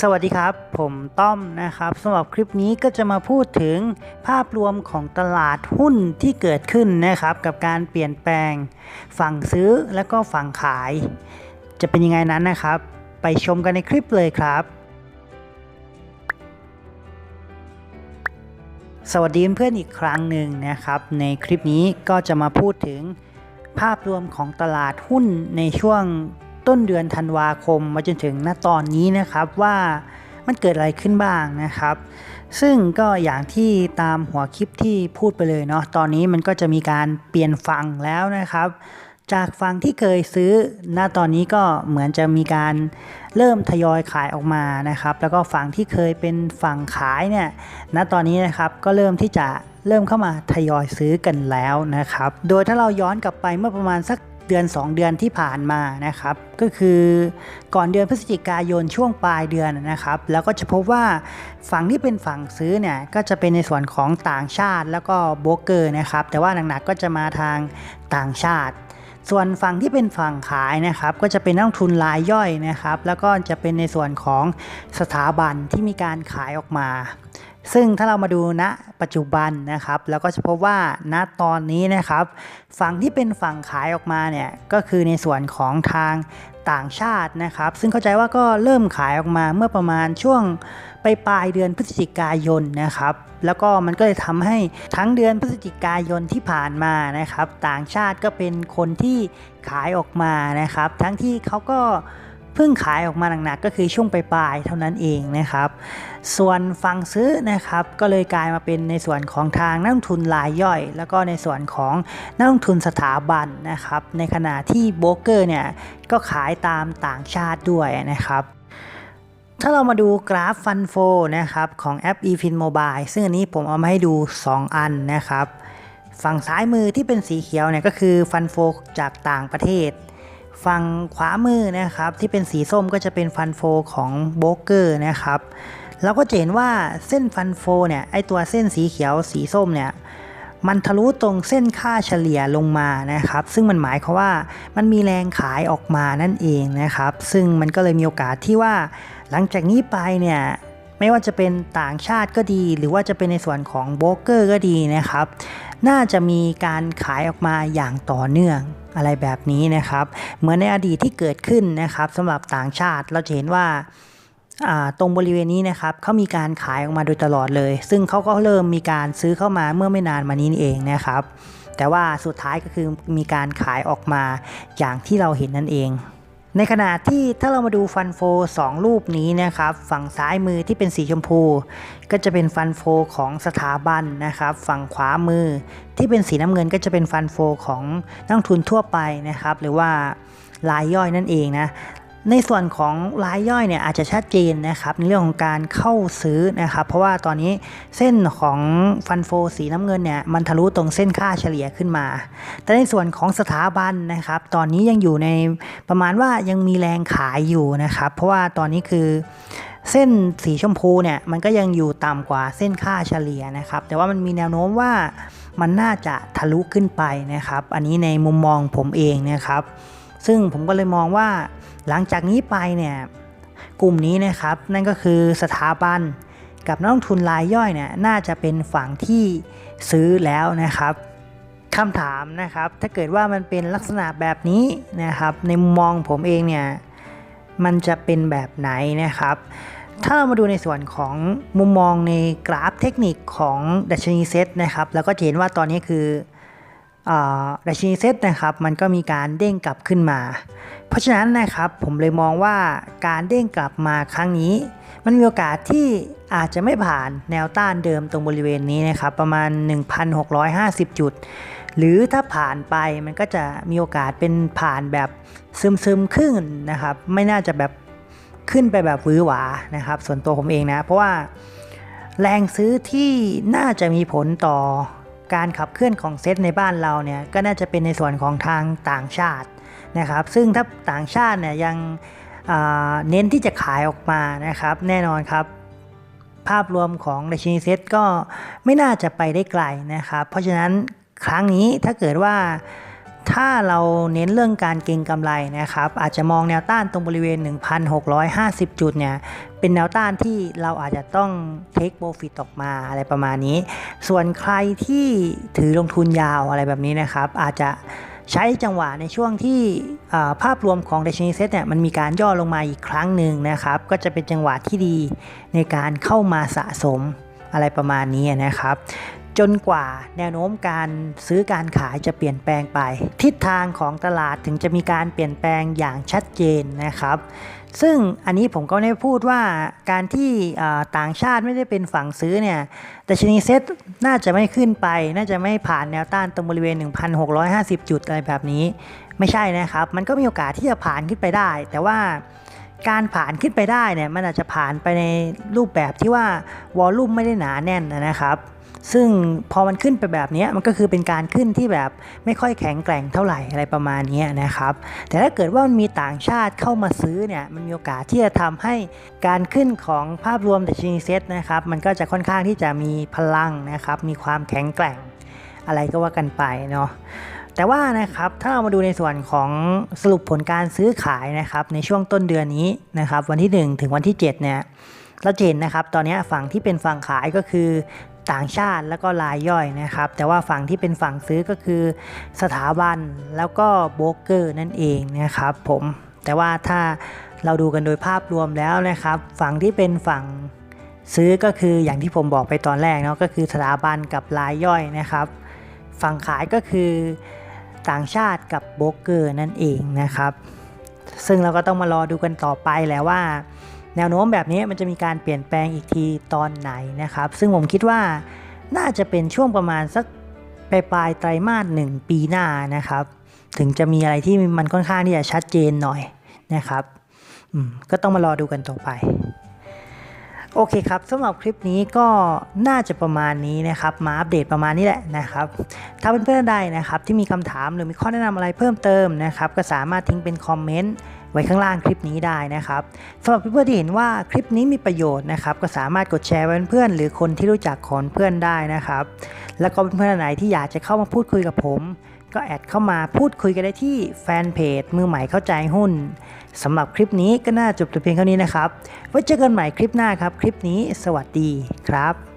สวัสดีครับ ผมต้อมนะครับสำหรับคลิปนี้ก็จะมาพูดถึงภาพรวมของตลาดหุ้นที่เกิดขึ้นนะครับกับการเปลี่ยนแปลง ฝั่งซื้อและก็ฝั่งขาย จะเป็นยังไงนั้นนะครับ ไปชมกันในคลิปเลยครับ สวัสดีเพื่อนอีกครั้งหนึ่งนะครับ ในคลิปนี้ก็จะมาพูดถึงภาพรวมของตลาดหุ้นในช่วง ต้นเดือนธันวาคมมาจนถึงณตอนนี้นะครับว่ามันเกิดอะไรขึ้นบ้างนะครับ ซึ่งก็อย่างที่ตามหัวคลิปที่พูดไปเลยเนาะตอนนี้มันก็จะมีการเปลี่ยนฝั่งแล้วนะครับ จากฝั่งที่เคยซื้อณตอนนี้ก็เหมือนจะมีการเริ่มทยอยขายออกมานะครับ แล้วก็ฝั่งที่เคยเป็นฝั่งขายเนี่ยณตอนนี้นะครับก็เริ่มที่จะเริ่มเข้ามาทยอยซื้อกันแล้วนะครับ โดยถ้าเราย้อนกลับไปเมื่อประมาณสัก เดือน 2 เดือนที่ผ่านมานะครับก็คือก่อนเดือนพฤศจิกายนช่วงปลายเดือนนะครับ แล้วก็จะพบว่าฝั่งที่เป็นฝั่งซื้อเนี่ยก็จะเป็นในส่วนของต่างชาติแล้วก็โบรกเกอร์นะครับแต่ว่าหนักๆก็จะมาทางต่างชาติ ส่วนฝั่งที่เป็นฝั่งขายนะครับ ก็จะเป็นนักทุนรายย่อยนะครับ แล้วก็จะเป็นในส่วนของสถาบันที่มีการขายออกมา ซึ่งถ้าเรามาดูณปัจจุบันนะครับแล้วก็จะพบว่าณตอนนี้นะครับฝั่งที่เป็นฝั่งขายออกมาเนี่ยก็คือในส่วนของทางต่างชาตินะครับ ซึ่งเข้าใจว่าก็เริ่มขายออกมาเมื่อประมาณช่วงไปปลายเดือนพฤศจิกายนนะครับ แล้วก็มันก็เลยทำให้ทั้งเดือนพฤศจิกายนที่ผ่านมานะครับ ต่างชาติก็เป็นคนที่ขายออกมานะครับ ทั้งที่เขาก็ เพิ่งขายออกมาหนักๆก็คือช่วงปลายๆเท่านั้นเองนะครับ ส่วนฝั่งซื้อนะครับก็เลยกลายมาเป็นในส่วนของทางนักลงทุนรายย่อย แล้วก็ในส่วนของนักลงทุนสถาบันนะครับ ในขณะที่โบรกเกอร์เนี่ยก็ขายตามต่างชาติด้วยนะครับถ้าเรามาดูกราฟฟันโฟนะครับของแอป eFin Mobile ซึ่งอันนี้ผมเอามาให้ดู 2 อันนะครับ ฝั่งซ้ายมือที่เป็นสีเขียวเนี่ยก็คือฟันโฟจากต่างประเทศ ฝั่งขวามือนะครับที่เป็นสีส้มก็จะเป็นฟันโฟของโบรกเกอร์นะครับเราก็จะเห็นว่าเส้นฟันโฟเนี่ยไอตัวเส้นสีเขียวสีส้มเนี่ยมันทะลุตรงเส้นค่าเฉลี่ยลงมานะครับ ซึ่งมันหมายความว่ามันมีแรงขายออกมานั่นเองนะครับ ซึ่งมันก็เลยมีโอกาสที่ว่า หลังจากนี้ไปเนี่ยไม่ว่าจะเป็นต่างชาติก็ดี หรือว่าจะเป็นในส่วนของโบรกเกอร์ก็ดีนะครับ น่าจะมีการขายออกมาอย่างต่อเนื่อง อะไรแบบนี้นะครับ เหมือนในอดีตที่เกิดขึ้นนะครับสำหรับต่างชาติเราจะเห็นว่าอ่าตรงบริเวณนี้นะครับเขามีการขายออกมาโดยตลอดเลย ซึ่งเขาก็เริ่มมีการซื้อเข้ามาเมื่อไม่นานมานี้นี่เองนะครับ แต่ว่าสุดท้ายก็คือมีการขายออกมาอย่างที่เราเห็นนั่นเอง ในขณะที่ถ้าเรามาดูฟันโฟ2รูปนี้นะครับ ฝั่งซ้ายมือที่เป็นสีชมพู ก็จะเป็นฟันโฟของสถาบันนะครับ ฝั่งขวามือที่เป็นสีน้ำเงินก็จะเป็นฟันโฟของนักทุนทั่วไปนะครับ หรือว่ารายย่อยนั่นเองนะ ในส่วนของรายย่อยเนี่ยอาจจะชัดเจนนะครับในเรื่องของการเข้าซื้อนะครับเพราะว่าตอนนี้เส้นของฟันโฟสีน้ำเงินเนี่ยมันทะลุตรงเส้นค่าเฉลี่ยขึ้นมา แต่ในส่วนของสถาบันนะครับ ตอนนี้ยังอยู่ในประมาณว่ายังมีแรงขายอยู่นะครับ เพราะว่าตอนนี้คือเส้นสีชมพูเนี่ยมันก็ยังอยู่ต่ำกว่าเส้นค่าเฉลี่ยนะครับ แต่ว่ามันมีแนวโน้มว่ามันน่าจะทะลุขึ้นไปนะครับ อันนี้ในมุมมองผมเองนะครับ ซึ่งผมก็เลยมองว่า หลังจากนี้ไปเนี่ยกลุ่มนี้นะครับนั่นก็คือสถาบันกับนักลงทุนรายย่อยเนี่ยน่าจะเป็นฝั่งที่ซื้อแล้วนะครับคำถามนะครับ ถ้าเกิดว่ามันเป็นลักษณะแบบนี้นะครับ ในมุมมองผมเองเนี่ยมันจะเป็นแบบไหนนะครับ ถ้าเรามาดูในส่วนของมุมมองในกราฟเทคนิคของดัชนีเซตนะครับ แล้วก็จะเห็นว่าตอนนี้คือ ดัชนีเซตนะครับมันก็มีการเด้งกลับขึ้นมา เพราะฉะนั้นนะครับผมเลยมองว่าการเด้งกลับมาครั้งนี้ มันมีโอกาสที่อาจจะไม่ผ่านแนวต้านเดิมตรงบริเวณนี้นะครับประมาณ 1,650 จุด หรือถ้าผ่านไปมันก็จะมีโอกาสเป็นผ่านแบบซึมๆขึ้นนะครับไม่น่าจะแบบขึ้นไปแบบวื้อหวานะครับส่วนตัวผมเองนะ เพราะว่าแรงซื้อที่น่าจะมีผลต่อ การขับเคลื่อนของเซตในบ้านเราเนี่ยก็น่าจะเป็นในส่วนของทางต่างชาตินะครับ ซึ่งถ้าต่างชาติเนี่ยยังเน้นที่จะขายออกมานะครับ แน่นอนครับ ภาพรวมของดัชนีเซตก็ไม่น่าจะไปได้ไกลนะครับ เพราะฉะนั้นครั้งนี้ถ้าเกิดว่า ถ้าเราเน้นเรื่องการเก็งกำไรนะครับ อาจจะมองแนวต้านตรงบริเวณ 1,650 จุดเนี่ย เป็นแนวต้านที่เราอาจจะต้อง take profit ออกมาอะไรประมาณนี้ ส่วนใครที่ถือลงทุนยาวอะไรแบบนี้นะครับ อาจจะใช้จังหวะในช่วงที่อ่าภาพรวมของดัชนีเซ็ตเนี่ยมันมีการย่อลงมาอีกครั้งหนึ่งนะครับ ก็จะเป็นจังหวะที่ดีในการเข้ามาสะสมอะไรประมาณนี้นะครับ จนกว่าแนวโน้มการซื้อการขายจะเปลี่ยนแปลงไป ทิศทางของตลาดถึงจะมีการเปลี่ยนแปลงอย่างชัดเจนนะครับ ซึ่งอันนี้ผมก็ได้พูดว่าการที่ต่างชาติไม่ได้เป็นฝั่งซื้อเนี่ยแต่ชนีเซ็ตน่าจะไม่ขึ้นไป น่าจะไม่ผ่านแนวต้านตรงบริเวณ 1,650 จุดอะไรแบบนี้ ไม่ใช่นะครับ มันก็มีโอกาสที่จะผ่านขึ้นไปได้ แต่ว่าการผ่านขึ้นไปได้เนี่ยมันอาจจะผ่านไปในรูปแบบที่ว่าวอลลุ่มไม่ได้หนาแน่นนะครับ ซึ่งพอมันขึ้นไปแบบนี้มันก็คือเป็นการขึ้นที่แบบไม่ค่อยแข็งแกร่งเท่าไหร่อะไรประมาณนี้นะครับ แต่ถ้าเกิดว่ามันมีต่างชาติเข้ามาซื้อเนี่ยมันมีโอกาสที่จะทำให้การขึ้นของภาพรวมดัชนีเซ็ตนะครับมันก็จะค่อนข้างที่จะมีพลังนะครับมีความแข็งแกร่งอะไรก็ว่ากันไปเนาะแต่ว่านะครับถ้าเรามาดูในส่วนของสรุปผลการซื้อขายนะครับในช่วงต้นเดือนนี้นะครับวันที่ 1 ถึงวันที่ 7 เนี่ยเราเห็นนะครับตอนนี้ฝั่งที่เป็นฝั่งขายก็คือ ต่างชาติแล้วก็รายย่อยนะครับ แต่ว่าฝั่งที่เป็นฝั่งซื้อก็คือสถาบันแล้วก็โบรกเกอร์นั่นเองนะครับผมแต่ว่าถ้าเราดูกันโดยภาพรวมแล้วนะครับ ฝั่งที่เป็นฝั่งซื้อก็คืออย่างที่ผมบอกไปตอนแรกเนาะก็คือสถาบันกับรายย่อยนะครับ ฝั่งขายก็คือต่างชาติกับโบรกเกอร์นั่นเองนะครับ ซึ่งเราก็ต้องมารอดูกันต่อไปแหล้วว่า แนวโน้มแบบนี้มันจะมีการเปลี่ยนแปลงอีกทีตอนไหนนะครับ ซึ่งผมคิดว่าน่าจะเป็นช่วงประมาณสักปลายปลายไตรมาสหนึ่งปีหน้านะครับ ถึงจะมีอะไรที่มันค่อนข้างที่จะชัดเจนหน่อยนะครับก็ต้องมารอดูกันต่อไป โอเคครับสำหรับคลิปนี้ก็น่าจะประมาณนี้นะครับ มาอัปเดตประมาณนี้แหละนะครับ ถ้าเพื่อนๆใดนะครับที่มีคำถามหรือมีข้อแนะนำอะไรเพิ่มเติมนะครับ ก็สามารถทิ้งเป็นคอมเมนต์ ไว้ข้างล่างคลิปนี้ได้นะครับสำหรับเพื่อนๆที่เห็นว่าคลิปนี้มีประโยชน์นะครับก็สามารถกดแชร์ไว้เป็นเพื่อนหรือคนที่รู้จักของเพื่อนได้นะครับ แล้วก็เพื่อนๆไหนที่อยากจะเข้ามาพูดคุยกับผม ก็แอดเข้ามาพูดคุยกันได้ที่แฟนเพจมือใหม่เข้าใจหุ้นสำหรับคลิปนี้ก็น่าจบแต่เพียงเท่านี้นะครับไว้เจอกันใหม่คลิปหน้าครับ คลิปนี้สวัสดีครับ